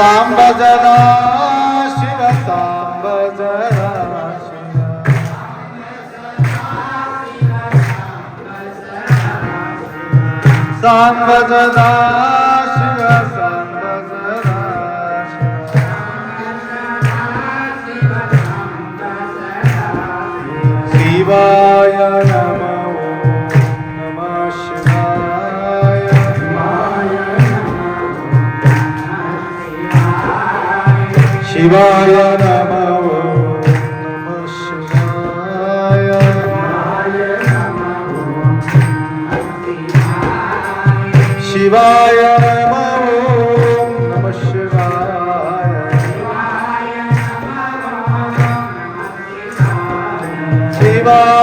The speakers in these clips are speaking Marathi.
ಸಾಂಬ ಜನ ಶಿವ ಸಾಂಬ ಜನ ಸಾಂಬ ಜನ ಶಿವ ಸಾಂಬ ಜನ ಶಿವ शिवाय नमो नमः शिवाय शिवाय नमो नमः शिवाय शिवाय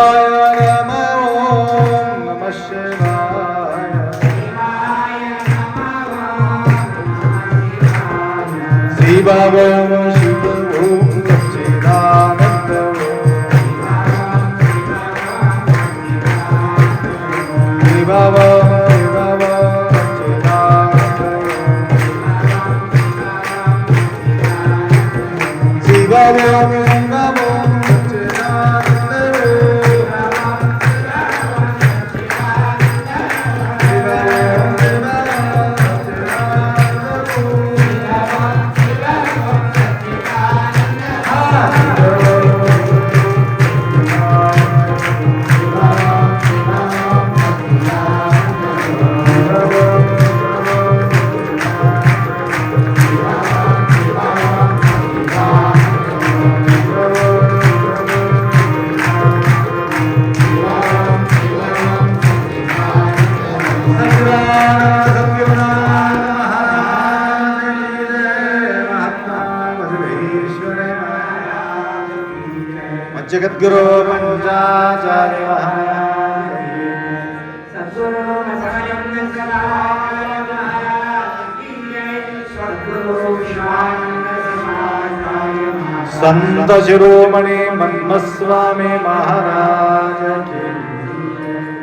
संत शिरोमणी मन्मस्वामी महाराज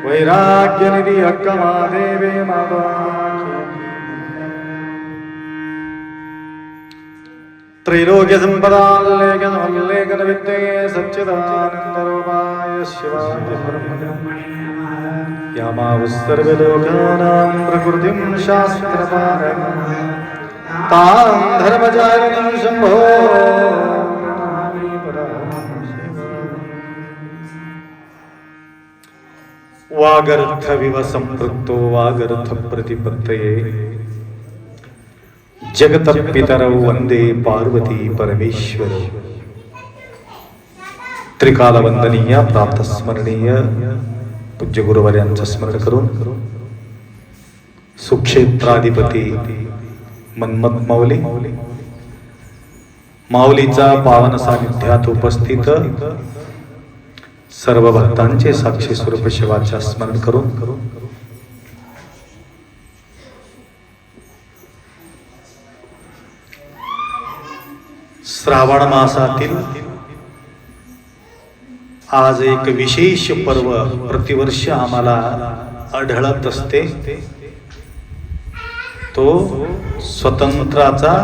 वैराग्य निधी हक्क महादेवे माता त्रैलोक्य संपदाल्लेखन विद्ये सच्चिदानंद रूपाय शिवाय यामावसर्वलोकानां प्रकृतिं शास्त्रपारं तां धर्मचारिणं शम्भो। वागर्थविव संपृक्तो वागर्थ प्रतिपत्तये जगत पितरौ पार्वती परमेश्वर। त्रिकाल वंदनीय प्राप्त स्मरणीय पूज्य गुरुवर्यांचं स्मरण करून सुक्षेत्राधिपती मन्मथ माऊली माऊलीचा पावन सानिध्यात उपस्थित सर्व भक्तांचे साक्षी स्वरूप शिवाच्या स्मरण करून. श्रावण मासातील आज एक विशेष पर्व प्रतिवर्ष आम्हाला आढळत असते. तो स्वतंत्राचा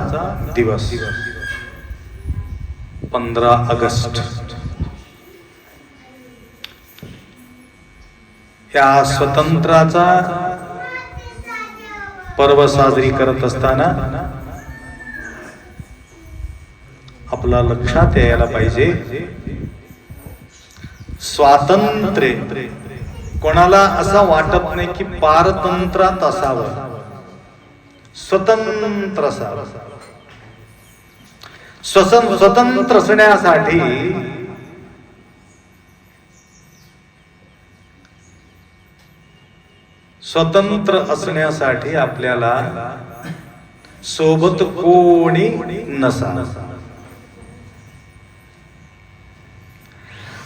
दिवस पंधरा ऑगस्ट. ह्या स्वतंत्राचा पर्व साजरी करत असताना आपला लक्षात यायला पाहिजे. स्वातंत्र्य कोणाला असं वाटत नाही की पारतंत्रात असावं. स्वतंत्र असावं. स्वतंत्र असण्यासाठी स्वतंत्र असण्यासाठी आपल्याला सोबत कोणी नसा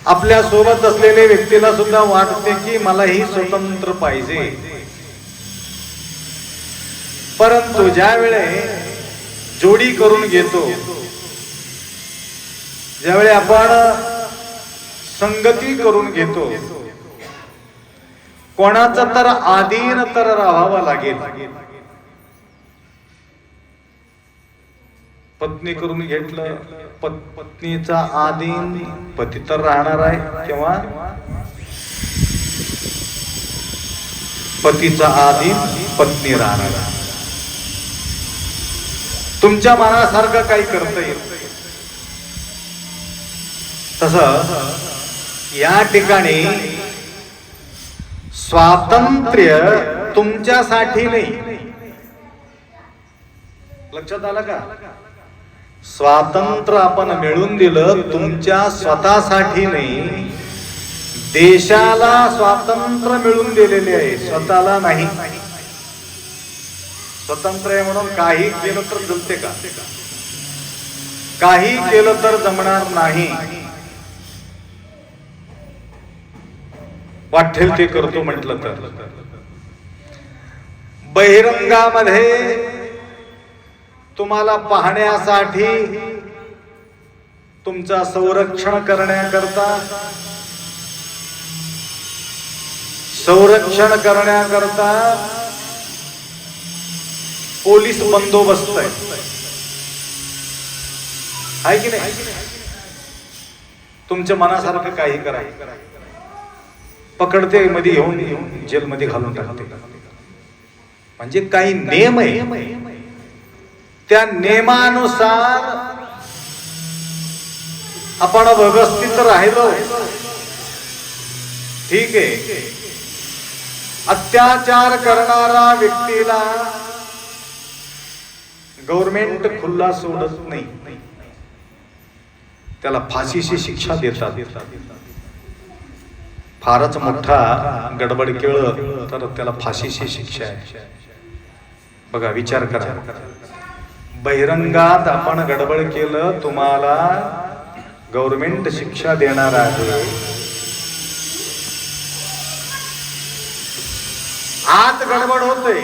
आपल्यासोबत असलेल्या व्यक्तीला सुद्धा वाटते की मला ही स्वतंत्र पाहिजे. परंतु ज्या वेळे जोडी करून घेतो ज्यावेळी आपण संगती करून घेतो कोणाचा तर आधीन तर राहावं लागेल. पत्नी करून घेतलं पत पत्नीचा आधीन पती तर राहणार आहे किंवा पतीचा आधीन पत्नी राहणार आहे. तुमच्या मनासारखं काही करता येत तस या ठिकाणी स्वातंत्र्य तुमच्यासाठी नाही. लक्षात आलं का? स्वातंत्र्य आपण मिळून दिलं तुमच्या स्वतःसाठी नाही. देशाला स्वातंत्र्य मिळून दिलेले आहे स्वतःला नाही. स्वतंत्र आहे म्हणून काही केलं तर जमते का? काही केलं तर जमणार नाही. वाटेल ते करतो म्हटलं तर. बहिरंगामध्ये तुम्हाला पाहण्यासाठी तुमचा संरक्षण करण्याकरता संरक्षण करण्याकरता पोलीस बंदोबस्त आहे. आहे की नाही? तुमच्या मनासारखं काही करायचं पकडते मध्ये येऊन जेलमध्ये घालून टाकते. म्हणजे काही नियम आहे. त्या नियमानुसार आपण व्यवस्थित राहिलो. ठीक आहे. अत्याचार करणारा व्यक्तीला गव्हर्नमेंट खुल्ला सोडत नाही. त्याला फाशीची शिक्षा देतात. फारच मोठा गडबड केळ तर त्याला फाशीची शिक्षा आहे. बघा विचार करा. बहिरंगात आपण गडबड केलं तुम्हाला गव्हर्नमेंट शिक्षा देणार आहे. आत गडबड होते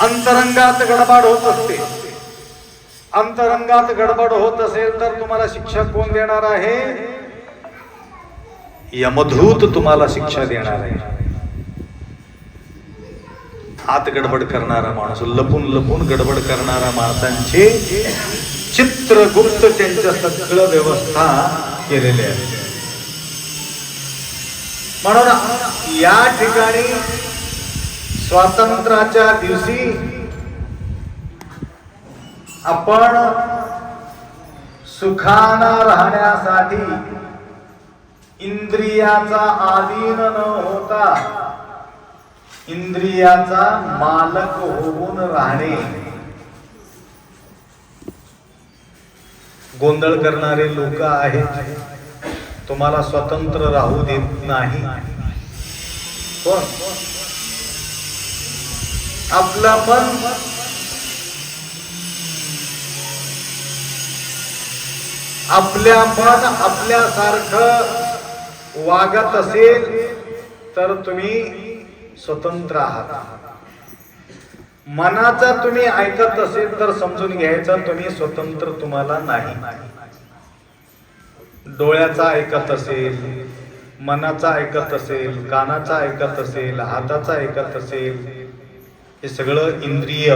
अंतरंगात गडबड होत असते. अंतरंगात गडबड होत असेल तर तुम्हाला शिक्षा कोण देणार आहे? यमधूत तुम्हाला शिक्षा देणार आहे. हात गडबड करणारा माणूस लपून लपून गडबड करणारा माणसांचे चित्रगुप्त त्यांच्या सगळं व्यवस्था केलेले आहे. म्हणून या ठिकाणी स्वातंत्र्याच्या दिवशी आपण सुखानं राहण्यासाठी इंद्रियाचा आधीन न होता इंद्रियाचा मालक होऊन राहणे. गोंधळ करणारे लोक आहेत. तुम्हाला स्वतंत्र राहू देत नाही. कोण आपलं मन आपल्या मन आपल्यासारखं वागत असेल तर तुम्ही स्वतंत्र आहात. मनाचा तुम्ही ऐकत असेल तर समजून घ्यायचं तुम्ही स्वतंत्र तुम्हाला नाही. डोळ्याचा ऐकत असेल मनाचा ऐकत असेल कानाचा ऐकत असेल हाताचा ऐकत असेल हे सगळं इंद्रिय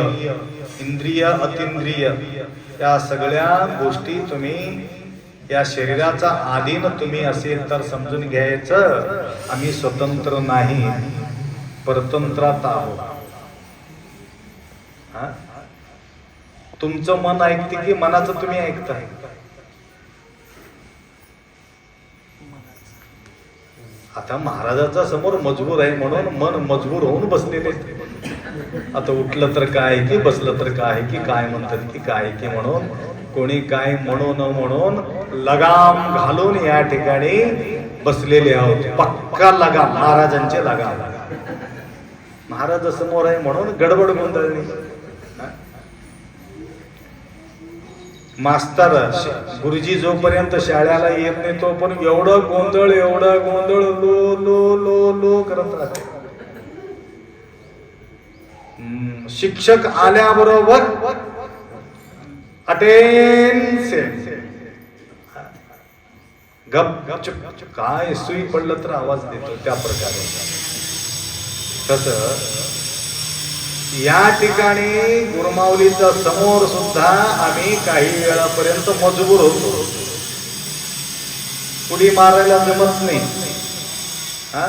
इंद्रिय अतिंद्रिय या सगळ्या गोष्टी तुम्ही या शरीराचा आधीन तुम्ही असेल तर समजून घ्यायचं. आम्ही स्वतंत्र नाही. परतंत्रात आहोत. हा? तुमचं मन ऐकते की मनाचं तुम्ही ऐकताय? आता महाराजाचा समोर मजबूर आहे म्हणून मन मजबूर होऊन बसलेले आता उठलं तर काय की बसलं तर काय की काय म्हणतात की काय की म्हणून? कोणी काय म्हणून म्हणून लगाम घालून या ठिकाणी बसलेले आहोत. पक्का लगाम महाराजांचे लगाम. महाराज समोर आहे म्हणून गडबड गोंधळली मास्तर गुरुजी जोपर्यंत शाळेला येत नाही तो पण एवढं गोंधळ एवढं गोंधळ लो लो लो लो करत राहते. शिक्षक आल्याबरोबर अटेन्शन. गप गप काय सुई पडलं तर आवाज देतो त्या प्रकारे. तस या ठिकाणी गुरुमाऊलीच्या समोर सुद्धा आम्ही काही वेळापर्यंत मजबूर होतो. उडी मारायला जमत नाही. हा?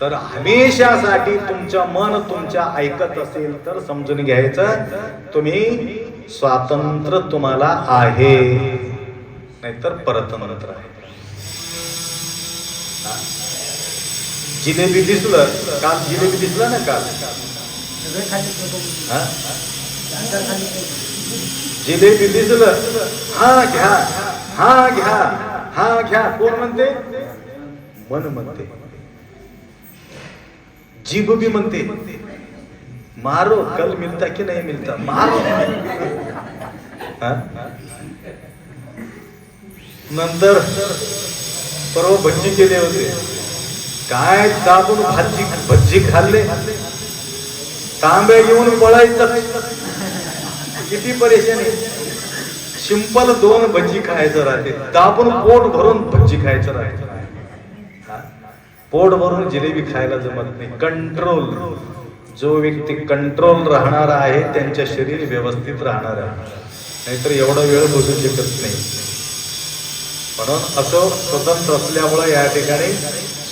तर हमेशासाठी तुमच्या मन तुमच्या ऐकत असेल तर समजून घ्यायचं तुम्ही स्वातंत्र्य तुम्हाला आहे. नाहीतर परतंत्र आहे हा? जिलेबी दिसलं काल जिलेबी दिसलं ना काल? हा? जिलेबी दिसलं हा घ्या हा घ्या हा घ्या. कोण म्हणते? मन म्हणते. जीभ भी म्हणते. मारो कल मिलता की नाही मिलता? मारो. हा? नंतर परवा भज्जी केले होते. काय दाबून भाजी भज्जी खाल्ले? तांबे घेऊन पळायचं. किती परेशानी. सिंपल दोन भज्जी खायचं राहते. दाबून पोट भरून भज्जी खायचं राहते. पोट भरून जिलेबी खायला जमत नाही. कंट्रोल. जो व्यक्ती कंट्रोल राहणार आहे त्यांच्या शरीर व्यवस्थित राहणार आहे. नाहीतर एवढा वेळ बसू शकत नाही. म्हणून असं स्वतंत्र असल्यामुळं या ठिकाणी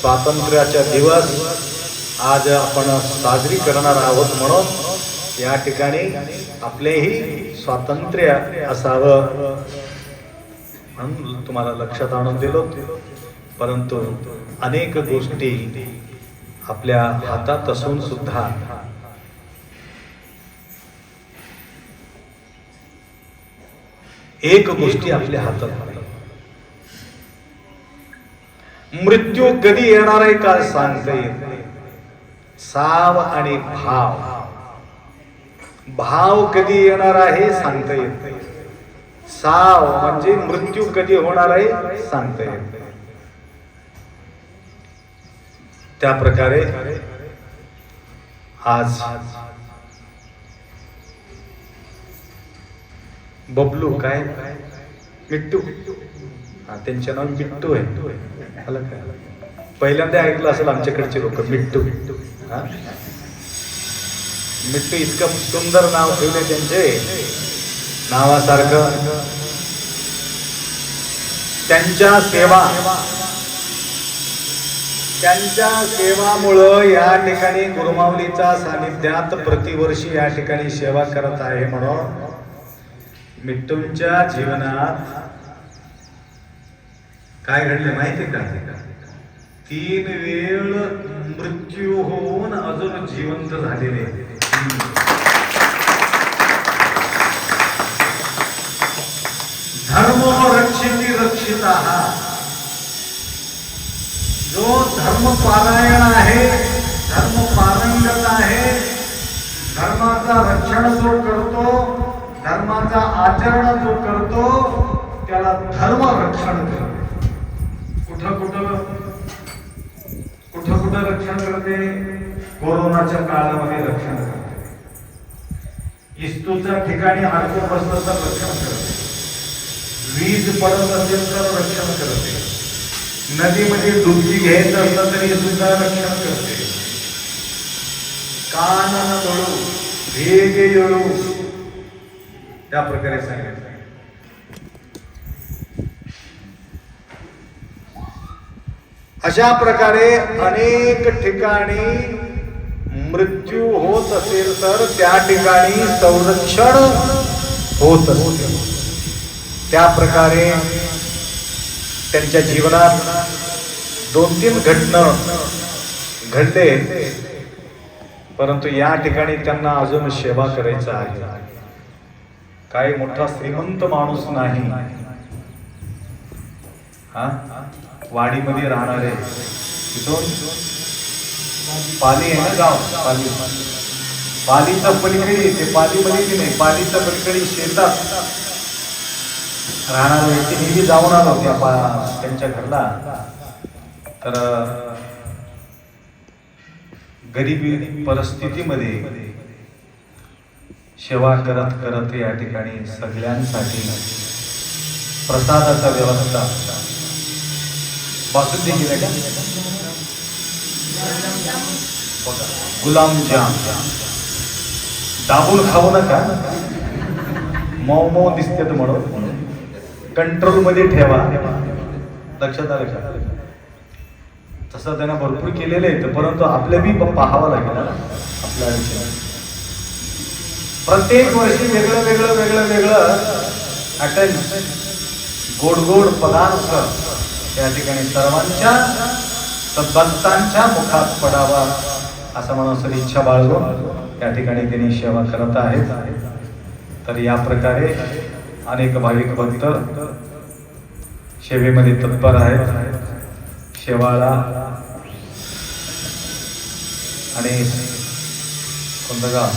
स्वातंत्र्याचा दिवस आज आपण साजरी करणार आहोत म्हणून या ठिकाणी आपलेही स्वातंत्र्य असावं म्हणून तुम्हाला लक्षात आणून दिलो. परंतु अनेक गोष्टी आपल्या हातात असून सुद्धा एक गोष्टी आपल्या हातात मृत्यू कधी येणार आहे का सांगता येत नाही. साव आणि भाव. भाव कधी येणार आहे सांगता येत नाही. साव म्हणजे मृत्यू कधी होणार आहे सांगता येत नाही. त्या प्रकारे आज बबलू काय? मिट्टू. त्यांचे नाव मिट्टू आहे. आलं काय पहिल्यांदा ऐकलं असेल आमच्याकडचे लोक मिट्टू. हा? मिट्टू इतकं सुंदर नाव ठेवले त्यांचे. नावासारखं. त्यांच्या सेवा. त्यांच्या सेवामुळं या ठिकाणी गुरुमाऊलीच्या सानिध्यात प्रतिवर्षी या ठिकाणी सेवा करत आहे म्हणून मिट्टूंच्या जीवनात काय घडले माहिती का? तीन वेळ मृत्यू होऊन अजून जिवंत झालेले धर्म रक्षिती रक्षिता जो धर्म पारायण आहे धर्म पारंगत आहे धर्माचा रक्षण जो करतो धर्माचा आचरण जो करतो त्याला धर्म रक्षण करतो. कुठं कुठं कुठं कुठं रक्षण करते. कोरोनाच्या काळामध्ये रक्षण करते. इस्तूच्या ठिकाणी अडकून बसलं तर रक्षण करते. वीज पडत असेल तर रक्षण करते. नदीमध्ये डुबकी घ्यायचं असलं तरी सुद्धा रक्षण करते. कान न दळू भेग येळू. त्या प्रकारे सांगितलं. अशा प्रकारे अनेक ठिकाणी मृत्यू होत असेल तर त्या ठिकाणी संरक्षण होत असते त्या प्रकारे त्यांच्या जीवनात दोन तीन घटना घडले. परंतु या ठिकाणी त्यांना अजून सेवा करायचं आहे. काही मोठा श्रीमंत माणूस नाही. हा? वाडीमध्ये राहणारे तिथून पाली आहे ना गाव? पाली. पालीचा पलीकडे ते पालीमध्ये की नाही? पालीच्या पलीकडे शेतात राहणार व्यक्ती नेहमी जाऊन आलो त्या पा- त्यांच्या घरला. तर गरिबी परिस्थितीमध्ये सेवा करत करत या ठिकाणी सगळ्यांसाठी प्रसादाचा व्यवस्था. बासुंदी केल्या का गुलामजाम दाबून खाऊ नका। मऊ मऊ दिसते म्हणून. कंट्रोलमध्ये ठेवा. लक्षात आलं का? तसं त्यांना भरपूर केलेलं आहे परंतु आपल्या बी पाहावं लागेल आपल्या आयुष्यात. प्रत्येक वर्षी वेगळं वेगळं वेगळं वेगळं अटेंड गोड गोड पदार्थ. या ठिकाणी सर्वांच्या सद्भक्तांच्या मुखात पडावा असं म्हणून सर इच्छा बाळगून या ठिकाणी त्यांनी सेवा करत आहेत. तर या प्रकारे अनेक भाविक भक्त सेवेमध्ये तत्पर आहेत. शेवाळा आणि कोणतं गाव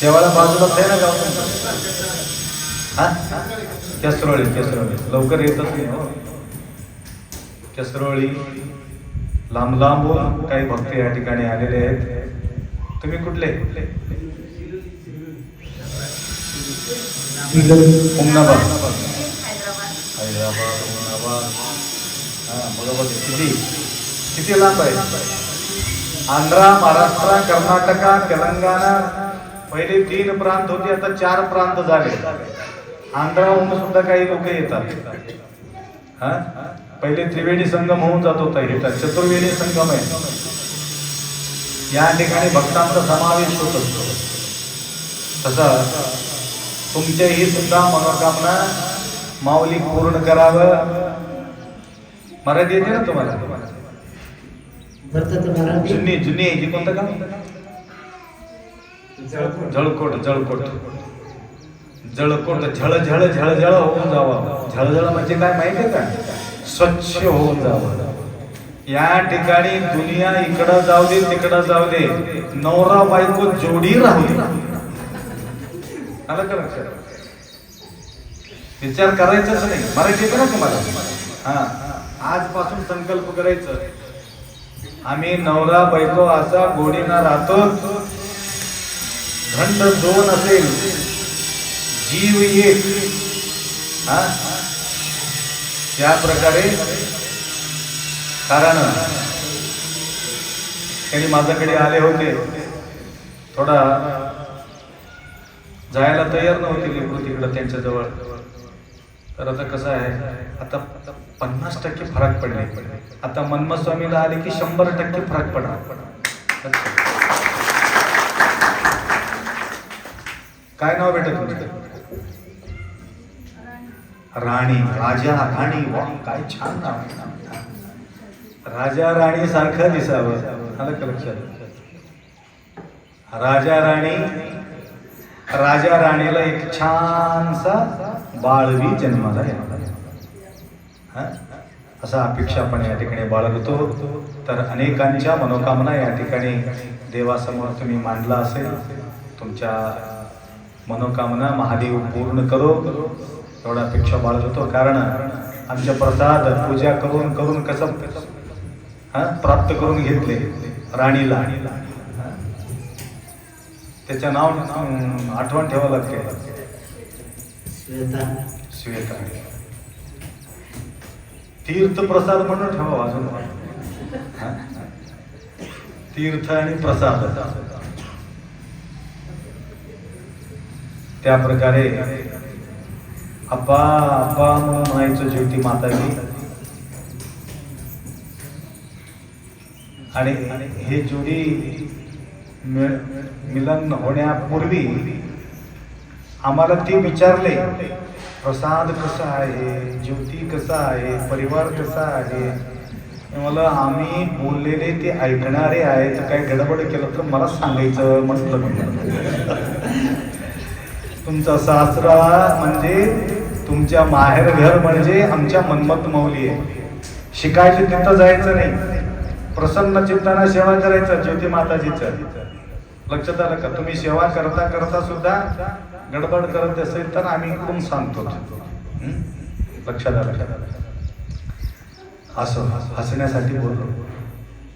शेवाळा बाजूला आहे ना गाव हा? केसरोळी केसरोळी लवकर येतच नाही हो केसरोळी लांब काही भक्त या ठिकाणी आलेले आहेत. तुम्ही कुठले? उमनाबाद हैदराबाद उमनाबाद हा बरोबर किती? किती लांब आहे? आंध्रा महाराष्ट्र कर्नाटका तेलंगणा. पहिले तीन प्रांत होते आता चार प्रांत झाले. आंध्राहून सुद्धा काही लोक येतात. हा? पहिले त्रिवेणी संगम होऊन जात होता इथं चतुर्वेणी संगम आहे. या ठिकाणी भक्तांचा समावेश होत. असतो तसं तुमच्याही सुद्धा मनोकामना माऊली पूर्ण करावं. मराठी येते ना तुम्हाला? जुनी जुनी आहे कोणतं गाव? जळकोट जळकोट. जळकोट झळ झळ झळ झळ होऊन जावं. झळझळ म्हणजे काय माहितीये का? स्वच्छ होऊन जावं. या ठिकाणी दुनिया इकडं जाऊ दे तिकडं जाऊ दे. नवरा बायको जोडी राहू दे. आलं का लक्षात? विचार करायचाच नाही. मराठी येते ना तुम्हाला? हा. आजपासून संकल्प करायचं. आम्ही नवरा बायको असा गोडीना राहतो. घंट दोन असेल. जीव एक हा? त्या प्रकारे कारण त्यांनी माझ्याकडे आले होते. थोडा जायला तयार नव्हती लेकरू तिकडं त्यांच्या जवळ तर आता कसं आहे आता पन्नास टक्के फरक पडले. आता मन्मथ स्वामीला आले की शंभर टक्के फरक पडणार. काय नाव भेटत तुमचं? राणी राजा राणी वा काय छान नाव आहे. राजा राणी सारखं दिसावं. आलं का लक्षात? राजा राणी राजा राणीला एक छानसा बाळवी जन्माला येणार असा अपेक्षा आपण या ठिकाणी बाळगतो. तर अनेकांच्या मनोकामना या ठिकाणी देवासमोर तुम्ही मांडला असेल. तुमच्या मनोकामना महादेव पूर्ण करो. एवढा अपेक्षा बाळगतो. कारण आमच्या प्रसाद पूजा करून करून कसं हा प्राप्त करून घेतले राणीला? त्याचं नाव आठवण ठेवावं लागते. श्वेता. तीर्थ प्रसाद म्हणून ठेवा अजून? तीर्थ आणि प्रसाद. त्या प्रकारे अब्बा अप्पा म्हणून म्हणायचं ज्योती माताजी. आणि हे जोडी मिलन होण्यापूर्वी आम्हाला ते विचारले प्रसाद कसा आहे? ज्योती कसा आहे? परिवार कसा आहे? मला आम्ही बोललेले ते ऐकणारे आहे तर काही गडबड केलं तर मला सांगायचं. म्हटलं तुमचा सासरा म्हणजे तुमच्या माहेर घर म्हणजे आमच्या मनमत मौली आहे. शिकायची तिथं जायचं नाही. प्रसन्न चित्ताना सेवा करायचं ज्योती माताजीचं. लक्षात आलं का? तुम्ही सेवा करता करता सुद्धा गडबड करत असेल तर आम्ही कोण सांगतो. हं? लक्षात आलं असं हसण्यासाठी बोललो.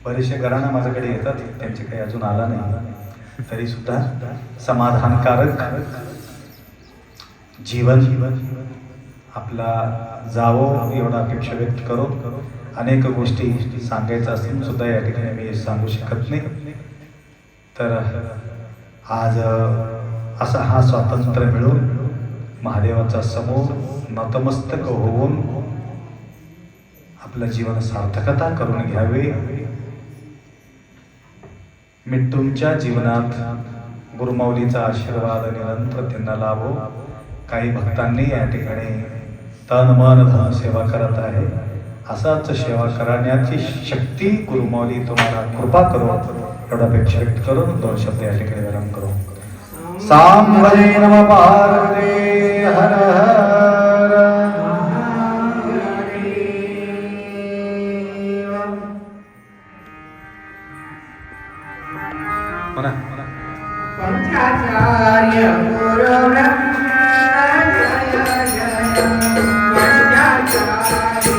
बरेचसे घराणा माझ्याकडे येतात त्यांचे काही अजून आला नाही. तरी सुद्धा समाधानकारक जीवन आपला जावं एवढा अपेक्षा व्यक्त करून अनेक गोष्टी सांगायचं असून सुद्धा या ठिकाणी मी सांगू शकत नाही. तर आज असा हा स्वातंत्र्य मिळून महादेवाचा समोर नतमस्तक होऊन आपलं जीवन सार्थकता करून घ्यावे. मी तुमच्या जीवनात गुरुमाऊलीचा आशीर्वाद निरंतर त्यांना लाभो काही भक्तांनी या ठिकाणी तन मन धन सेवा करत आहे. असाच सेवा करण्याची शक्ती गुरुमाऊली तुम्हाला कृपा करू एवढा पेक्षा व्यक्त करून दोन शब्द या ठिकाणी विराम करू. सांबरे नम पार्वते हर हर पंचाचार्य गुरु ब्रह्मा जय जय पंचाचार्य